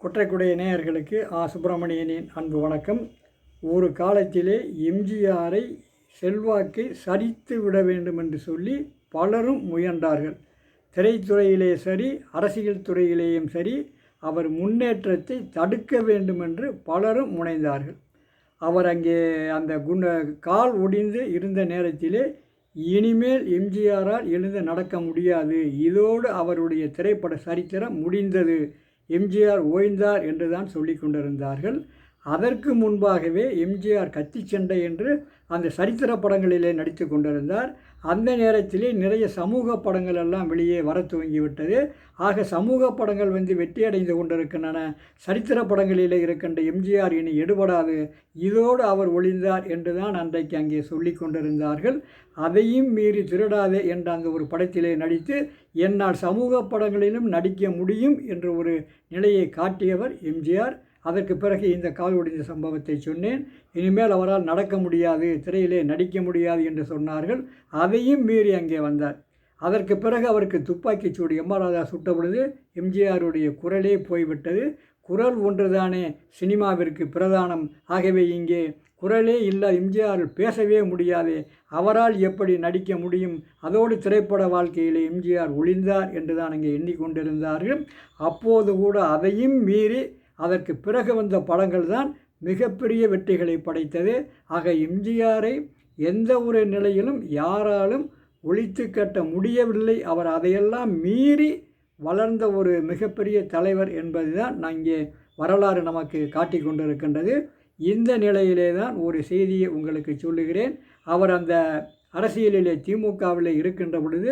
குற்றைக்குடைய நேயர்களுக்கு ஆ. சுப்பிரமணியனின் அன்பு வணக்கம். ஒரு காலத்திலே எம்ஜிஆரை செல்வாக்கை சரித்து விட வேண்டும் என்று சொல்லி பலரும் முயன்றார்கள். திரைத்துறையிலே சரி அரசியல் துறையிலேயும் சரி அவர் முன்னேற்றத்தை தடுக்க வேண்டும் என்று பலரும் முனைந்தார்கள். அவர் அங்கே அந்த குண்ட கால் ஒடிந்து இருந்த நேரத்திலே இனிமேல் எம்ஜிஆரால் எழுந்து நடக்க முடியாது. இதோடு அவருடைய திரைப்பட சரித்திரம் முடிந்தது. எம்ஜிஆர் ஓய்ந்தார் என்றுதான் சொல்லி கொண்டிருந்தார்கள். அதற்கு முன்பாகவே எம்ஜிஆர் கத்தி சண்டை என்று அந்த சரித்திர படங்களிலே நடித்து கொண்டிருந்தார். அந்த நேரத்திலே நிறைய சமூக படங்கள் எல்லாம் வெளியே வர துவங்கிவிட்டது. ஆக சமூக படங்கள் வந்து வெற்றியடைந்து கொண்டிருக்கின்றன. சரித்திர படங்களிலே இருக்கின்ற எம்ஜிஆர் இனி எடுபடாது. இதோடு அவர் ஒளிந்தார் என்று தான் அன்றைக்கு அங்கே சொல்லி கொண்டிருந்தார்கள். அதையும் மீறி திருடாதே என்ற அந்த ஒரு படத்திலே நடித்து என்னால் சமூக படங்களிலும் நடிக்க முடியும் என்ற ஒரு நிலையை காட்டியவர் எம்ஜிஆர். அதற்கு பிறகு இந்த கால் ஒடிந்த சம்பவத்தை சொன்னேன். இனிமேல் அவரால் நடக்க முடியாது திரையிலே நடிக்க முடியாது என்று சொன்னார்கள். அதையும் மீறி அங்கே வந்தார். அதற்கு பிறகு அவருக்கு துப்பாக்கிச் சூடு எம் ஆர் ராதா சுட்ட பொழுது எம்ஜிஆருடைய குரலே போய்விட்டது. குரல் ஒன்றுதானே சினிமாவிற்கு பிரதானம். ஆகவே இங்கே குரலே இல்லை எம்ஜிஆர் பேசவே முடியாது. அவரால் எப்படி நடிக்க முடியும்? அதோடு திரைப்பட வாழ்க்கையில் எம்ஜிஆர் ஒளிந்தார் என்று தான் அங்கே எண்ணிக்கொண்டிருந்தார்கள் அப்போது கூட அதையும் மீறி அதற்கு பிறகு வந்த படங்கள் தான் மிகப்பெரிய வெற்றிகளை படைத்தது. ஆக எம்ஜிஆரை எந்த ஒரு நிலையிலும் யாராலும் ஒழித்து கட்ட முடியவில்லை. அவர் அதையெல்லாம் மீறி வளர்ந்த ஒரு மிகப்பெரிய தலைவர் என்பது தான் நான் இங்கே வரலாறு நமக்கு காட்டி கொண்டிருக்கின்றது. இந்த நிலையிலே தான் ஒரு செய்தியை உங்களுக்கு சொல்லுகிறேன். அவர் அந்த அரசியலிலே திமுகவில் இருக்கின்ற பொழுது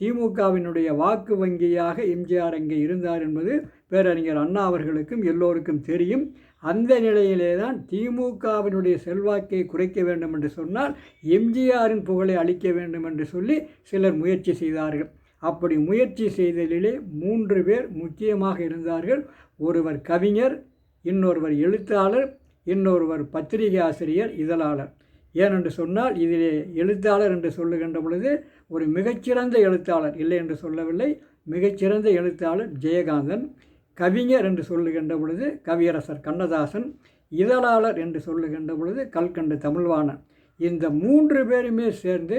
திமுகவினுடைய வாக்கு வங்கியாக எம்ஜிஆர் அங்கே இருந்தார் என்பது பேரறிஞர் அண்ணா அவர்களுக்கும் எல்லோருக்கும் தெரியும். அந்த நிலையிலே தான் திமுகவினுடைய செல்வாக்கை குறைக்க வேண்டும் என்று சொன்னால் எம்ஜிஆரின் புகழை அளிக்க வேண்டும் என்று சொல்லி சிலர் முயற்சி செய்தார்கள். அப்படி முயற்சி செய்தலிலே மூன்று பேர் முக்கியமாக இருந்தார்கள். ஒருவர் கவிஞர் இன்னொருவர் எழுத்தாளர் இன்னொருவர் பத்திரிகை ஆசிரியர் இதழாளர். ஏனென்று சொன்னால் இதிலே எழுத்தாளர் என்று சொல்லுகின்ற பொழுது ஒரு மிகச்சிறந்த எழுத்தாளர் இல்லை என்று சொல்லவில்லை. மிகச்சிறந்த எழுத்தாளர் ஜெயகாந்தன். கவிஞர் என்று சொல்லுகின்ற பொழுது கவியரசர் கண்ணதாசன் இதழாளர் என்று சொல்லுகின்ற பொழுது கல்கண்டு தமிழ்வாணன். இந்த மூன்று பேருமே சேர்ந்து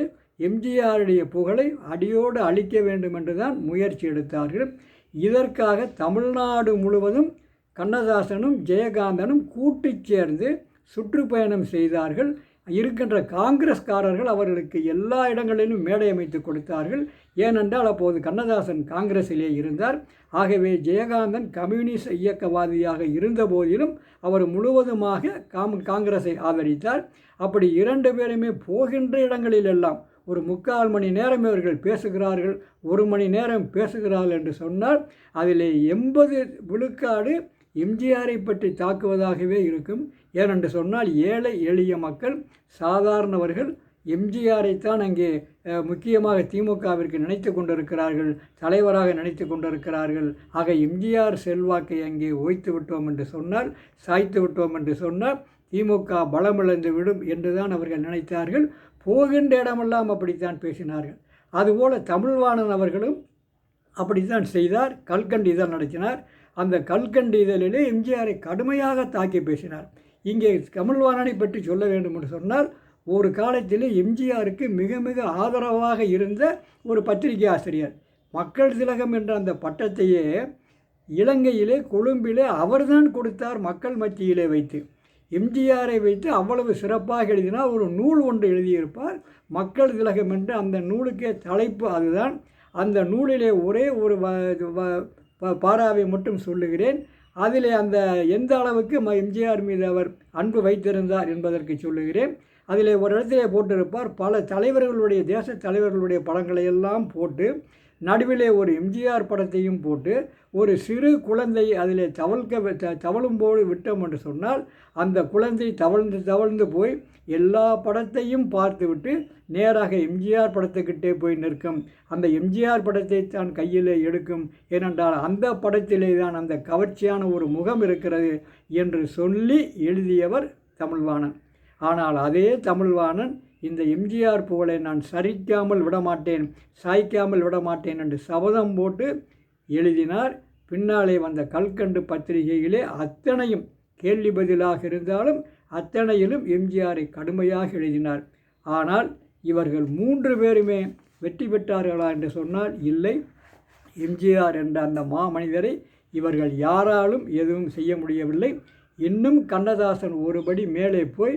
எம்ஜிஆருடைய புகழை அடியோடு அழிக்க வேண்டும் என்று தான் முயற்சி எடுத்தார்கள். இதற்காக தமிழ்நாடு முழுவதும் கண்ணதாசனும் ஜெயகாந்தனும் கூட்டு சேர்ந்து சுற்றுப்பயணம் செய்தார்கள். இருக்கின்ற காங்கிரஸ்காரர்கள் அவர்களுக்கு எல்லா இடங்களிலும் மேடை அமைத்து கொடுத்தார்கள். ஏனென்றால் அப்போது கண்ணதாசன் காங்கிரஸிலே இருந்தார். ஆகவே ஜெயகாந்தன் கம்யூனிஸ்ட் இயக்கவாதியாக இருந்த போதிலும் அவர் முழுவதுமாக காம் காங்கிரஸை ஆதரித்தார். அப்படி இரண்டு பேருமே போகின்ற இடங்களிலெல்லாம் ஒரு முக்கால் மணி நேரம் இவர்கள் பேசுகிறார்கள் ஒரு மணி நேரம் பேசுகிறார்கள் என்று சொன்னால் அதில் எண்பது விழுக்காடு எம்ஜிஆரை பற்றி தாக்குவதாகவே இருக்கும். ஏனென்று சொன்னால் ஏழை எளிய மக்கள் சாதாரணவர்கள் எம்ஜிஆரைத்தான் அங்கே முக்கியமாக திமுகவிற்கு நினைத்து கொண்டிருக்கிறார்கள் தலைவராக நினைத்து கொண்டிருக்கிறார்கள். ஆக எம்ஜிஆர் செல்வாக்கை அங்கே ஓய்த்து விட்டோம் என்று சொன்னால் சாய்த்து விட்டோம் என்று சொன்னால் திமுக பலமிழந்து விடும் என்றுதான் அவர்கள் நினைத்தார்கள். போகின்ற இடமெல்லாம் அப்படித்தான் பேசினார்கள். அதுபோல் தமிழ்வாணன் அவர்களும் அப்படித்தான் செய்தார். கல்கண்டு இதழ் நடத்தினார். அந்த கல்கண்டு இதழிலே எம்ஜிஆரை கடுமையாக தாக்கி பேசினார். இங்கே கமல்வாணனை பற்றி சொல்ல வேண்டும் என்று சொன்னால் ஒரு காலத்தில் எம்ஜிஆருக்கு மிக மிக ஆதரவாக இருந்த ஒரு பத்திரிகை ஆசிரியர். மக்கள் திலகம் என்ற அந்த பட்டத்தையே இலங்கையிலே கொழும்பிலே அவர்தான் கொடுத்தார் மக்கள் மத்தியிலே வைத்து. எம்ஜிஆரை வைத்து அவ்வளவு சிறப்பாக எழுதினால் ஒரு நூல் ஒன்று எழுதியிருப்பார். மக்கள் திலகம் என்று அந்த நூலுக்கே தலைப்பு அதுதான். அந்த நூலிலே ஒரே ஒரு பாராவை மட்டும் சொல்லுகிறேன். அதில் அந்த எந்த அளவுக்கு ம எம்ஜிஆர் மீது அவர் அன்பு வைத்திருந்தார் என்பதற்கு சொல்லுகிறேன். அதில் ஒரு இடத்துல போட்டிருப்பார். பல தலைவர்களுடைய தேச தலைவர்களுடைய படங்களை எல்லாம் போட்டு நடுவிலே ஒரு எம்ஜிஆர் படத்தையும் போட்டு ஒரு சிறு குழந்தை அதில் தவழ்க்க தவழும் போது விட்டோம் என்று சொன்னால் அந்த குழந்தை தவழ்ந்து தவழ்ந்து போய் எல்லா படத்தையும் பார்த்துவிட்டு நேராக எம்ஜிஆர் படத்துக்கிட்டே போய் நிற்கும். அந்த எம்ஜிஆர் படத்தை தான் கையில் எடுக்கும். ஏனென்றால் அந்த படத்திலே தான் அந்த கவர்ச்சியான ஒரு முகம் இருக்கிறது என்று சொல்லி எழுதியவர் தமிழ்வாணன். ஆனால் அதே தமிழ்வாணன் இந்த எம்ஜிஆர் புகழை நான் சரிக்காமல் விடமாட்டேன் சாய்க்காமல் விடமாட்டேன் என்று சபதம் போட்டு எழுதினார். பின்னாலே வந்த கல்கண்டு பத்திரிகையிலே அத்தனையும் கேள்வி பதிலாக இருந்தாலும் அத்தனையிலும் எம்ஜிஆரை கடுமையாக எழுதினார். ஆனால் இவர்கள் மூன்று பேருமே வெற்றி பெற்றார்களா என்று சொன்னால் இல்லை. எம்ஜிஆர் என்ற அந்த மாமனிதரை இவர்கள் யாராலும் எதுவும் செய்ய முடியவில்லை. இன்னும் கண்ணதாசன் ஒருபடி மேலே போய்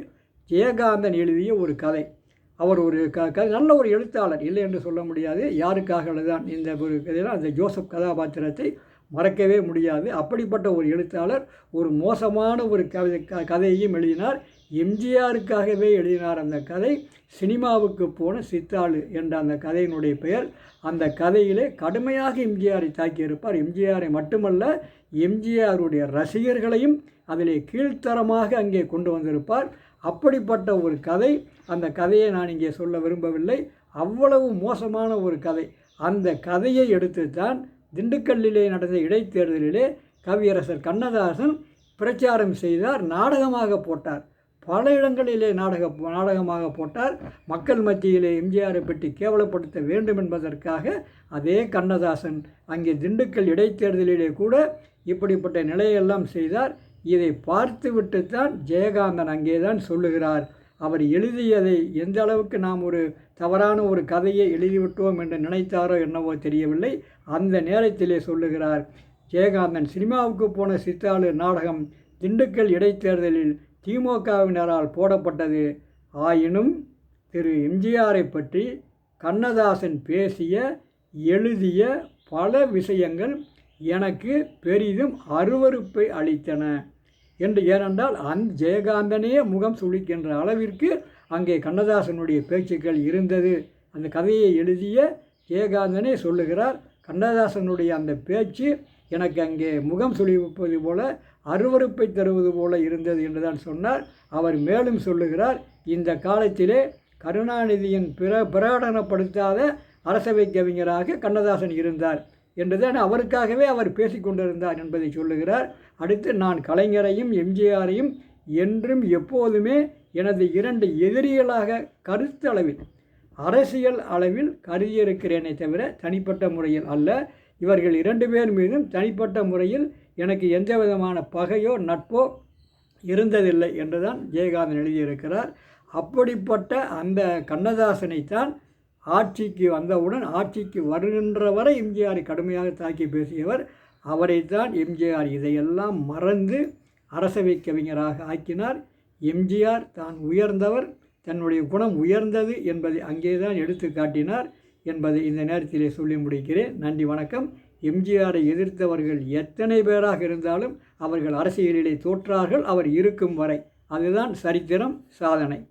ஜெயகாந்தன் எழுதிய ஒரு கதை. அவர் ஒரு க க நல்ல ஒரு எழுத்தாளர். இல்லை என்று சொல்ல முடியாது. யாருக்காக எழுதான் இந்த ஒரு கதையில் அந்த ஜோசப் கதாபாத்திரத்தை மறக்கவே முடியாது. அப்படிப்பட்ட ஒரு எழுத்தாளர் ஒரு மோசமான ஒரு கவிதை க கதையையும் எழுதினார். எம்ஜிஆருக்காகவே எழுதினார் அந்த கதை. சினிமாவுக்கு போன சித்தாளு என்ற அந்த கதையினுடைய பெயர். அந்த கதையிலே கடுமையாக எம்ஜிஆரை தாக்கியிருப்பார். எம்ஜிஆரை மட்டுமல்ல எம்ஜிஆருடைய ரசிகர்களையும் அதிலே கீழ்த்தரமாக அங்கே கொண்டு வந்திருப்பார். அப்படிப்பட்ட ஒரு கதை அந்த கதையை நான் இங்கே சொல்ல விரும்பவில்லை. அவ்வளவு மோசமான ஒரு கதை. அந்த கதையை எடுத்துத்தான் திண்டுக்கல்லிலே நடந்த இடைத்தேர்தலிலே கவியரசர் கண்ணதாசன் பிரச்சாரம் செய்தார் நாடகமாக போட்டார். பல இடங்களிலே நாடக நாடகமாக போட்டார். மக்கள் மத்தியிலே எம்ஜிஆரை பற்றி கேவலப்படுத்த வேண்டும் என்பதற்காக அதே கண்ணதாசன் அங்கே திண்டுக்கல் இடைத்தேர்தலிலே கூட இப்படிப்பட்ட நிலையெல்லாம் செய்தார். இதை பார்த்துவிட்டு தான் ஜெயகாந்தன் அங்கே தான் சொல்லுகிறார். அவர் எழுதியதை எந்த அளவுக்கு நாம் ஒரு தவறான ஒரு கதையை எழுதிவிட்டோம் என்று நினைத்தாரோ என்னவோ தெரியவில்லை. அந்த நேரத்திலே சொல்லுகிறார் ஜெயகாந்தன் சினிமாவுக்கு போன சித்தாளு நாடகம் திண்டுக்கல் இடைத்தேர்தலில் திமுகவினரால் போடப்பட்டது. ஆயினும் திரு. எம்ஜிஆரை பற்றி கண்ணதாசன் பேசிய எழுதிய பல விஷயங்கள் எனக்கு பெரிதும் அருவருப்பை அளித்தன. என்று ஏனென்றால் அந் ஜெயகாந்தனையே முகம் சுளிக்கின்ற அளவிற்கு அங்கே கண்ணதாசனுடைய பேச்சுக்கள் இருந்தது. அந்த கதையை எழுதிய ஜெயகாந்தனே சொல்லுகிறார் கண்ணதாசனுடைய அந்த பேச்சு எனக்கு அங்கே முகம் சுழிப்பது போல அருவருப்பை தருவது போல இருந்தது என்றுதான் சொன்னார். அவர் மேலும் சொல்லுகிறார் இந்த காலத்திலே கருணாநிதியின் பிர பிரகடனப்படுத்தாத அரசவை கவிஞராக கண்ணதாசன் இருந்தார். என்றுதான் அவருக்காகவே அவர் பேசிக்கொண்டிருந்தார் என்பதை சொல்லுகிறார். அடுத்து நான் கலைஞரையும் எம்ஜிஆரையும் என்றும் எப்போதுமே எனது இரண்டு எதிரிகளாக கருத்தளவில் அரசியல் அளவில் கருதியிருக்கிறேனே தவிர தனிப்பட்ட முறையில் அல்ல. இவர்கள் இரண்டு பேர் மீதும் தனிப்பட்ட முறையில் எனக்கு எந்த விதமான பகையோ நட்போ இருந்ததில்லை என்றுதான் ஜெயகாந்தன் எழுதியிருக்கிறார். அப்படிப்பட்ட அந்த கண்ணதாசனைத்தான் ஆட்சிக்கு வந்தவுடன் ஆட்சிக்கு வருகின்ற வரை எம்ஜிஆரை கடுமையாக தாக்கி பேசியவர். அவரைத்தான் எம்ஜிஆர் இதையெல்லாம் மறந்து அரசவை கவிஞராக ஆக்கினார். எம்ஜிஆர் தான் உயர்ந்தவர். தன்னுடைய குணம் உயர்ந்தது என்பதை அங்கேதான் எடுத்து காட்டினார் என்பதை இந்த நேரத்திலே சொல்லி முடிக்கிறேன். நன்றி வணக்கம். எம்ஜிஆரை எதிர்த்தவர்கள் எத்தனை பேராக இருந்தாலும் அவர்கள் அரசியலிலே தோற்றார்கள். அவர் இருக்கும் வரை அதுதான் சரித்திரம் சாதனை.